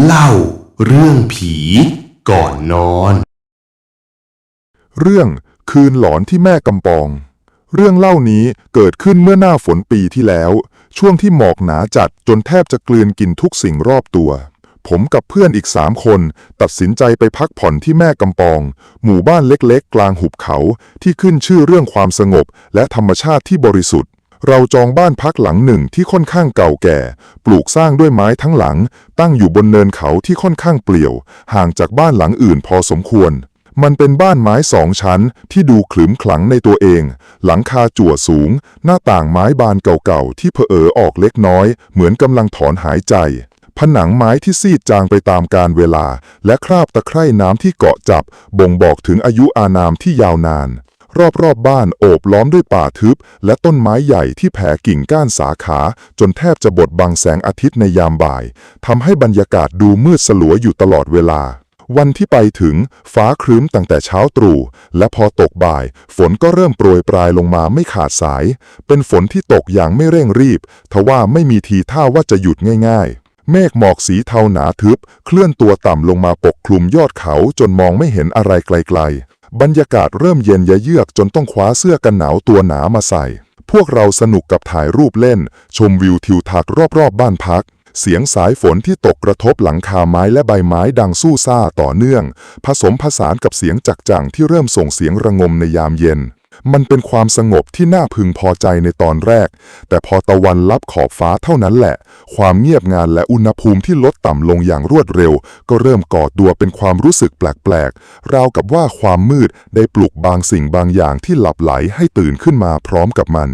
เล่าเรื่องผีก่อนนอน เรื่องคืนหลอนที่แม่กำปอง เรื่องเล่านี้เกิดขึ้นเมื่อหน้าฝนปีที่แล้ว ช่วงที่หมอกหนาจัดจนแทบจะกลืนกินทุกสิ่งรอบตัว ผมกับเพื่อนอีกสามคน ตัดสินใจไปพักผ่อนที่แม่กำปอง หมู่บ้านเล็กๆ กลางหุบเขาที่ขึ้นชื่อเรื่องความสงบและธรรมชาติที่บริสุทธิ์ เราจองบ้านพักหลังหนึ่งที่ค่อนข้างเก่าแก่ ปลูกสร้างด้วยไม้ทั้งหลัง ตั้งอยู่บนเนินเขาที่ค่อนข้างเปลี่ยว ห่างจากบ้านหลังอื่นพอสมควร มันเป็นบ้านไม้สองชั้นที่ดูขรึมขลังในตัวเอง หลังคาจั่วสูง หน้าต่างไม้บานเก่าๆที่เผอออกเล็กน้อย เหมือนกำลังถอนหายใจผนังไม้ที่ซีดจางไปตามกาลเวลา และคราบตะไคร่น้ำที่เกาะจับ บ่งบอกถึงอายุอานามที่ยาวนาน รอบๆบบ้านโอบล้อมด้วยป่าทึบ และต้นไม้ใหญ่ที่แผ่กิ่งก้านสาขา จนแทบจะบดบังแสงอาทิตย์ในยามบ่ายทำให้บรรยากาศดูมืดสลัวอยู่ตลอดเวลา วันที่ไปถึงฟ้าครึ้มตั้งแต่เช้าตรู่ และพอตกบ่าย ฝนก็เริ่มโปรยปลายลงมาไม่ขาดสาย เป็นฝนที่ตกอย่างไม่เร่งรีบ ทว่าไม่มีทีท่าว่าจะหยุดง่าย ๆเมฆหมอกสีเทาหนาทึบ เคลื่อนตัวต่ำลงมาปกคลุมยอดเขาจนมองไม่เห็นอะไรไกล บรรยากาศเริ่มเย็นยะเยือกจนต้องคว้าเสื้อกันหนาวตัวหนามาใส่ พวกเราสนุกกับถ่ายรูปเล่น ชมวิวทิวทัศน์รอบๆบ้านพัก เสียงสายฝนที่ตกกระทบหลังคาไม้และใบไม้ดังสู้ซ่าต่อเนื่อง ผสมผสานกับเสียงจักจั่งที่เริ่มส่งเสียงระงมในยามเย็น มันเป็นความสงบที่น่าพึงพอใจในตอนแรก แต่พอตะวันลับขอบฟ้าเท่านั้นแหละ ความเงียบงานและอุณหภูมิที่ลดต่ำลงอย่างรวดเร็ว ก็เริ่มก่อตัวเป็นความรู้สึกแปลกๆ ราวกับว่าความมืดได้ปลุกบางสิ่งบางอย่างที่หลับไหลให้ตื่นขึ้นมาพร้อมกับมัน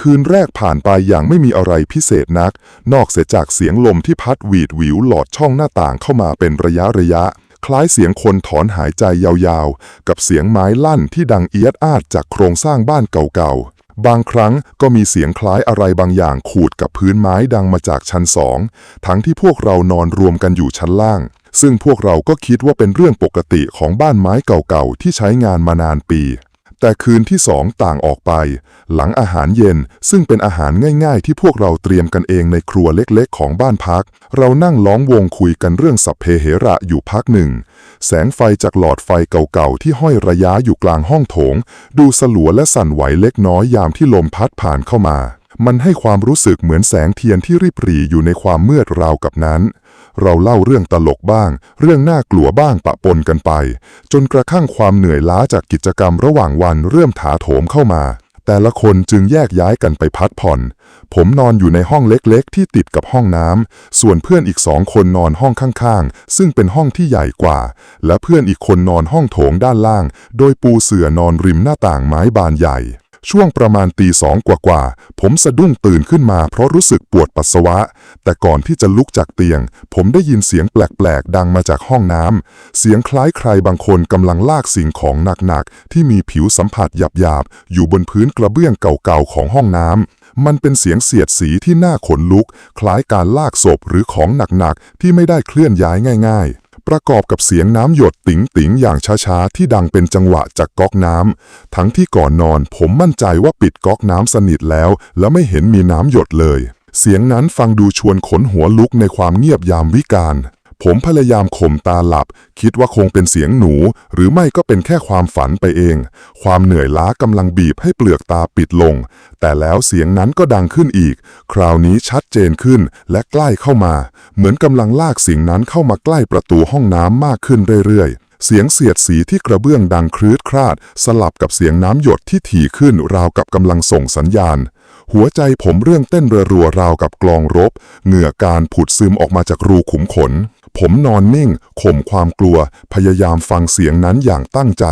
คืนแรกผ่านไปอย่างไม่มีอะไรพิเศษนัก นอกเสียจากเสียงลมที่พัดหวีดหวิวหลอดช่องหน้าต่างเข้ามาเป็นระยะระยะ ล้ายเสียงคนถอนหายใจยาวๆ กับเสียงไม้ลั่นที่ดังเอียดอาดจากโครงสร้างบ้านเก่าๆบางครั้งก็มีเสียงคล้ายอะไรบางอย่างขูดกับพื้นไม้ดังมาจากชั้นสอง ทั้งที่พวกเรานอนรวมกันอยู่ชั้นล่าง ซึ่งพวกเราก็คิดว่าเป็นเรื่องปกติของบ้านไม้เก่าๆ ที่ใช้งานมานานปี แต่คืนที่สองต่างออกไป หลังอาหารเย็นซึ่งเป็นอาหารง่ายๆ ที่พวกเราเตรียมกันเองในครัวเล็กๆ ของบ้านพัก เรานั่งล้อมวงคุยกันเรื่องสัพเพเหระอยู่พักหนึ่ง แสงไฟจากหลอดไฟเก่าๆ ที่ห้อยระย้าอยู่กลางห้องโถง ดูสลัวและสั่นไหวเล็กน้อยยามที่ลมพัดผ่านเข้ามา มันให้ความรู้สึกเหมือนแสงเทียนที่ริบหรี่อยู่ในความมืดราวกับนั้น เราเล่าเรื่องตลกบ้าง เรื่องน่ากลัวบ้างปะปนกันไป จนกระทั่งความเหนื่อยล้าจากกิจกรรมระหว่างวันเริ่มถาโถมเข้ามา แต่ละคนจึงแยกย้ายกันไปพักผ่อน ผมนอนอยู่ในห้องเล็กๆ ที่ติดกับห้องน้ำส่วนเพื่อนอีกสองคนนอนห้องข้างๆ ซึ่งเป็นห้องที่ใหญ่กว่า และเพื่อนอีกคนนอนห้องโถงด้านล่าง โดยปูเสื่อนอนริมหน้าต่างไม้บานใหญ่ ช่วงประมาณตีสองกว่าๆ ผมสะดุ้งตื่นขึ้นมาเพราะรู้สึกปวดปัสสาวะ แต่ก่อนที่จะลุกจากเตียง ผมได้ยินเสียงแปลกๆ ดังมาจากห้องน้ำ เสียงคล้ายใครบางคนกำลังลากสิ่งของหนักๆ ที่มีผิวสัมผัสหยาบๆ อยู่บนพื้นกระเบื้องเก่าๆ ของห้องน้ำมันเป็นเสียงเสียดสีที่น่าขนลุก คล้ายการลากศพหรือของหนักๆ ที่ไม่ได้เคลื่อนย้ายง่าย ๆ ประกอบกับเสียงน้ำหยดติ๋งติ๋งอย่างช้าๆ ที่ดังเป็นจังหวะจากก๊อกน้ำ ทั้งที่ก่อนนอนผมมั่นใจว่าปิดก๊อกน้ำสนิทแล้ว และไม่เห็นมีน้ำหยดเลย เสียงนั้นฟังดูชวนขนหัวลุกในความเงียบยามวิกาล ผมพยายามข่มตาหลับ คิดว่าคงเป็นเสียงหนู หรือไม่ก็เป็นแค่ความฝันไปเอง ความเหนื่อยล้ากำลังบีบให้เปลือกตาปิดลง แต่แล้วเสียงนั้นก็ดังขึ้นอีก คราวนี้ชัดเจนขึ้นและใกล้เข้ามา เหมือนกำลังลากสิ่งนั้นเข้ามาใกล้ประตูห้องน้ำมากขึ้นเรื่อยๆเสียงเสียดสีที่กระเบื้องดังครืดคราด สลับกับเสียงน้ำหยดที่ถี่ขึ้นราวกับกำลังส่งสัญญาณ หัวใจผมเรื่องเต้นรัวๆราวกับกลองรบ เหงื่อการผุดซึมออกมาจากรูขุมขน ผมนอนนิ่ง ข่มความกลัว พยายามฟังเสียงนั้นอย่างตั้งใจ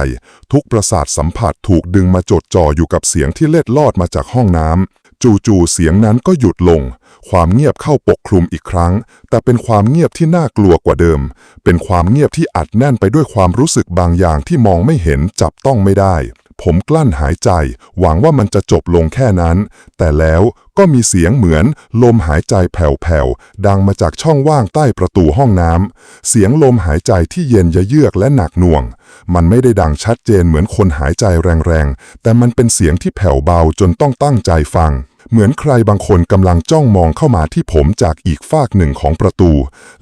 ทุกประสาทสัมผัสถูกดึงมาจดจ่ออยู่กับเสียงที่เล็ดลอดมาจากห้องน้ำจู่ๆเสียงนั้นก็หยุดลง ความเงียบเข้าปกคลุมอีกครั้ง แต่เป็นความเงียบที่น่ากลัวกว่าเดิม เป็นความเงียบที่อัดแน่นไปด้วยความรู้สึกบางอย่างที่มองไม่เห็นจับต้องไม่ได้ ผมกลั้นหายใจ หวังว่ามันจะจบลงแค่นั้น แต่แล้วก็มีเสียงเหมือน ลมหายใจแผ่วๆ ดังมาจากช่องว่างใต้ประตูห้องน้ำ เสียงลมหายใจที่เย็นยะเยือกและหนักหน่วง มันไม่ได้ดังชัดเจนเหมือนคนหายใจแรงๆ แต่มันเป็นเสียงที่แผ่วเบาจนต้องตั้งใจฟังเหมือนใครบางคนกำลังจ้องมองเข้ามาที่ผมจากอีกฝากหนึ่งของประตู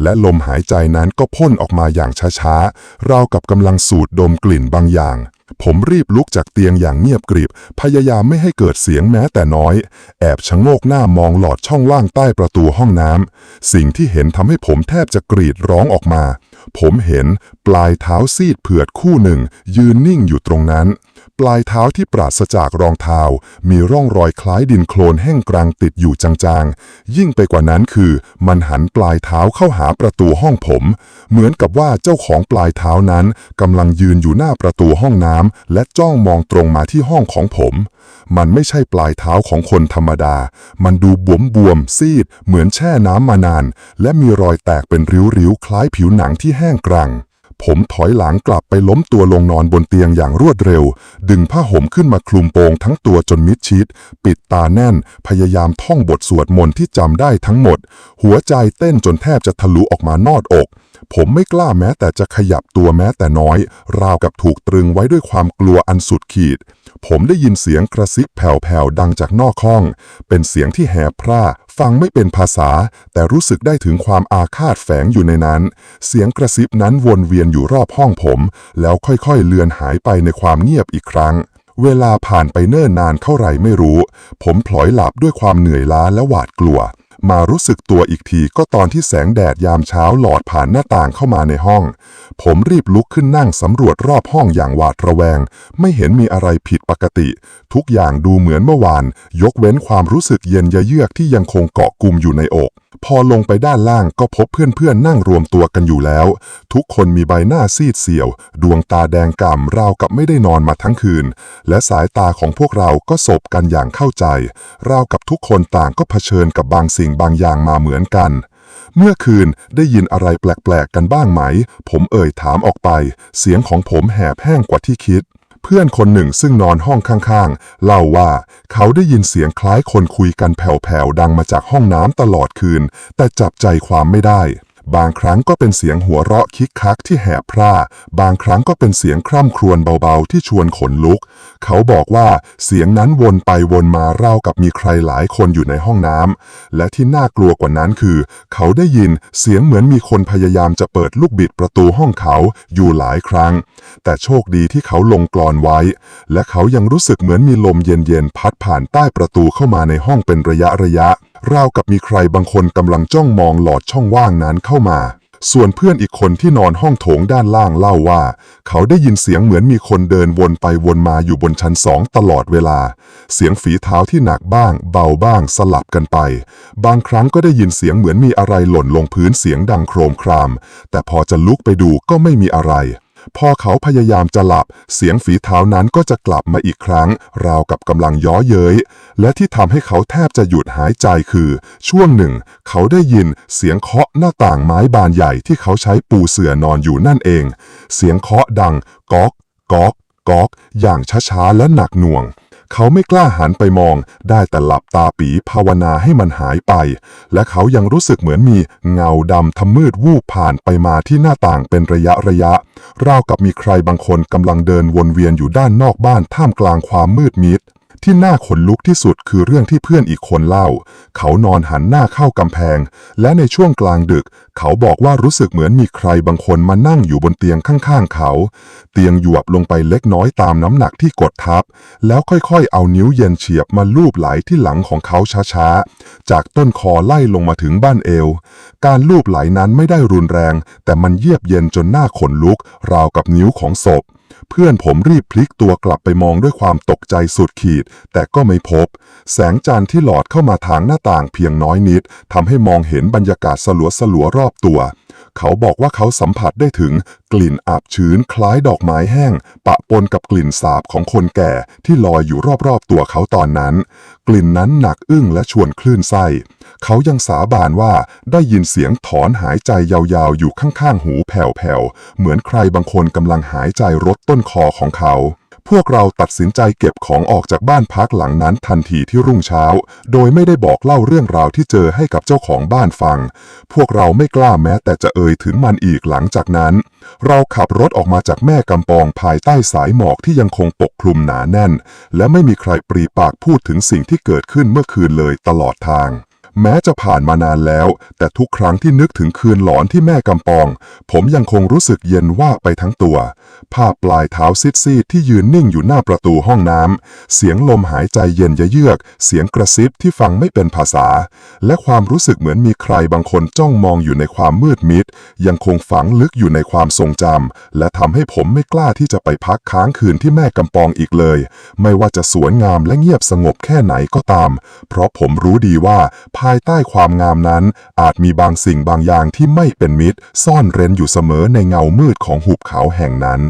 และลมหายใจนั้นก็พ่นออกมาอย่างช้าๆ ราวกับกำลังสูดดมกลิ่นบางอย่าง ผมรีบลุกจากเตียงอย่างเงียบกริบ พยายามไม่ให้เกิดเสียงแม้แต่น้อย แอบชะโงกหน้ามองหลอดช่องว่างใต้ประตูห้องน้ำ สิ่งที่เห็นทำให้ผมแทบจะกรีดร้องออกมา ผมเห็นปลายเท้าซีดเผือดคู่หนึ่ง ยืนนิ่งอยู่ตรงนั้น ปลายเท้าที่ปราศจากรองเท้า มีร่องรอยคล้ายดินโคลนแห้งกรางติดอยู่จางๆ ยิ่งไปกว่านั้นคือ มันหันปลายเท้าเข้าหาประตูห้องผม เหมือนกับว่าเจ้าของปลายเท้านั้นกำลังยืนอยู่หน้าประตูห้องน้ำและจ้องมองตรงมาที่ห้องของผม มันไม่ใช่ปลายเท้าของคนธรรมดา มันดูบวมบวมๆซีด เหมือนแช่น้ำมานาน และมีรอยแตกเป็นริ้วๆคล้ายผิวหนังที่แห้งกรัง ผมถอยหลังกลับไปล้มตัวลงนอนบนเตียงอย่างรวดเร็ว ดึงผ้าห่มขึ้นมาคลุมโปงทั้งตัวจนมิดชิด ปิดตาแน่น พยายามท่องบทสวดมนต์ที่จำได้ทั้งหมด หัวใจเต้นจนแทบจะทะลุออกมานอดอก ผมไม่กล้าแม้แต่จะขยับตัวแม้แต่น้อย ราวกับถูกตรึงไว้ด้วยความกลัวอันสุดขีด ผมได้ยินเสียงกระซิบแผ่วๆ ดังจากนอกห้อง เป็นเสียงที่แหบพร่า ฟังไม่เป็นภาษา แต่รู้สึกได้ถึงความอาฆาตแฝงอยู่ในนั้น เสียงกระซิบนั้นวนเวียนอยู่รอบห้องผม แล้วค่อยๆ เลือนหายไปในความเงียบอีกครั้ง เวลาผ่านไปเนิ่นนานเท่าไรไม่รู้ ผมพลอยหลับด้วยความเหนื่อยล้าและหวาดกลัว มารู้สึกตัวอีกทีก็ตอนที่แสงแดดยามเช้าหลอดผ่านหน้าต่างเข้ามาในห้อง ผมรีบลุกขึ้นนั่งสำรวจรอบห้องอย่างหวาดระแวง ไม่เห็นมีอะไรผิดปกติ ทุกอย่างดูเหมือนเมื่อวาน ยกเว้นความรู้สึกเย็นยะเยือกที่ยังคงเกาะกลุ่มอยู่ในอก พอลงไปด้านล่างก็พบเพื่อนๆนั่งรวมตัวกันอยู่แล้ว ทุกคนมีใบหน้าซีดเสียว ดวงตาแดงก่ำราวกับไม่ได้นอนมาทั้งคืน และสายตาของพวกเราก็สบกันอย่างเข้าใจ ราวกับทุกคนต่างก็เผชิญกับบางสิ่งบางอย่างมาเหมือนกัน เมื่อคืนได้ยินอะไรแปลกๆกันบ้างไหม ผมเอ่ยถามออกไป เสียงของผมแหบแห้งกว่าที่คิด พื่อนคนหนึ่งซึ่งนอนห้องข้างๆ เล่าว่าเขาได้ยินเสียงคล้ายคนคุยกันแผ่วๆ ดังมาจากห้องน้ำตลอดคืน แต่จับใจความไม่ได้ บางครั้งก็เป็นเสียงหัวเราะคิกคักที่แหบพร่า บางครั้งก็เป็นเสียงคร่ำครวญเบาๆ ที่ชวนขนลุก เขาบอกว่าเสียงนั้นวนไปวนมาราวกับมีใครหลายคนอยู่ในห้องน้ำ และที่น่ากลัวกว่านั้นคือ เขาได้ยินเสียงเหมือนมีคนพยายามจะเปิดลูกบิดประตูห้องเขาอยู่หลายครั้ง แต่โชคดีที่เขาลงกลอนไว้ และเขายังรู้สึกเหมือนมีลมเย็นๆพัดผ่านใต้ประตูเข้ามาในห้องเป็นระยะระยะ ราวกับมีใครบางคนกำลังจ้องมองหลอดช่องว่างนั้นเข้ามา ส่วนเพื่อนอีกคนที่นอนห้องโถงด้านล่างเล่าว่า เขาได้ยินเสียงเหมือนมีคนเดินวนไปวนมาอยู่บนชั้นสองตลอดเวลา เสียงฝีเท้าที่หนักบ้าง เบาบ้างสลับกันไป บางครั้งก็ได้ยินเสียงเหมือนมีอะไรหล่นลงพื้นเสียงดังโครมคราม แต่พอจะลุกไปดูก็ไม่มีอะไร พอเขาพยายามจะหลับ เสียงฝีเท้านั้นก็จะกลับมาอีกครั้ง ราวกับกำลังย้อเย้ย และที่ทำให้เขาแทบจะหยุดหายใจคือ ช่วงหนึ่ง เขาได้ยินเสียงเคาะหน้าต่างไม้บานใหญ่ที่เขาใช้ปูเสื่อนอนอยู่นั่นเอง เสียงเคาะดังก๊อกก๊อกก๊อกอย่างช้าๆและหนักหน่วง เขาไม่กล้าหันไปมอง ได้แต่หลับตาปีภาวนาให้มันหายไป และเขายังรู้สึกเหมือนมีเงาดำทำมืดวูบผ่านไปมาที่หน้าต่างเป็นระยะระยะ ราวกับมีใครบางคนกำลังเดินวนเวียนอยู่ด้านนอกบ้านท่ามกลางความมืดมิด ที่น่าขนลุกที่สุดคือเรื่องที่เพื่อนอีกคนเล่า เขานอนหันหน้าเข้ากำแพง และในช่วงกลางดึก เขาบอกว่ารู้สึกเหมือนมีใครบางคนมานั่งอยู่บนเตียงข้างๆเขา เตียงหยวบลงไปเล็กน้อยตามน้ำหนักที่กดทับ แล้วค่อยๆ เอานิ้วเย็นเฉียบมาลูบไหลที่หลังของเขาช้าๆ จากต้นคอไล่ลงมาถึงบ้านเอว การลูบไหลนั้นไม่ได้รุนแรง แต่มันเยียบเย็นจนหน้าขนลุก ราวกับนิ้วของศพ เพื่อนผมรีบพลิกตัวกลับไปมองด้วยความตกใจสุดขีด แต่ก็ไม่พบ แสงจันทร์ที่หลอดเข้ามาทางหน้าต่างเพียงน้อยนิดทำให้มองเห็นบรรยากาศสลัวสลัวรอบตัว เขาบอกว่าเขาสัมผัสได้ถึงกลิ่นอับชื้นคล้ายดอกไม้แห้ง ปะปนกับกลิ่นสาบของคนแก่ที่ลอยอยู่รอบๆตัวเขาตอนนั้น กลิ่นนั้นหนักอึ้งและชวนคลื่นไส้เขายังสาบานว่าได้ยินเสียงถอนหายใจยาวๆ อยู่ข้างๆหูแผ่วๆเหมือนใครบางคนกำลังหายใจรดต้นคอของเขา พวกเราตัดสินใจเก็บของออกจากบ้านพักหลังนั้นทันทีที่รุ่งเช้า โดยไม่ได้บอกเล่าเรื่องราวที่เจอให้กับเจ้าของบ้านฟัง พวกเราไม่กล้าแม้แต่จะเอ่ยถึงมันอีกหลังจากนั้น เราขับรถออกมาจากแม่กำปองภายใต้สายหมอกที่ยังคงปกคลุมหนาแน่น และไม่มีใครปรีปากพูดถึงสิ่งที่เกิดขึ้นเมื่อคืนเลยตลอดทาง แม้จะผ่านมานานแล้ว แต่ทุกครั้งที่นึกถึงคืนหลอนที่แม่กำปอง ผมยังคงรู้สึกเย็นว่าไปทั้งตัว ภาพปลายเท้าซีดๆที่ยืนนิ่งอยู่หน้าประตูห้องน้ำ เสียงลมหายใจเย็นยะเยือก เสียงกระซิบที่ฟังไม่เป็นภาษา และความรู้สึกเหมือนมีใครบางคนจ้องมองอยู่ในความมืดมิด ยังคงฝังลึกอยู่ในความทรงจำและทำให้ผมไม่กล้าที่จะไปพักค้างคืนที่แม่กำปองอีกเลย ไม่ว่าจะสวยงามและเงียบสงบแค่ไหนก็ตาม เพราะผมรู้ดีว่าภายใต้ความงามนั้น อาจมีบางสิ่งบางอย่างที่ไม่เป็นมิตร ซ่อนเร้นอยู่เสมอในเงามืดของหุบเขาแห่งนั้น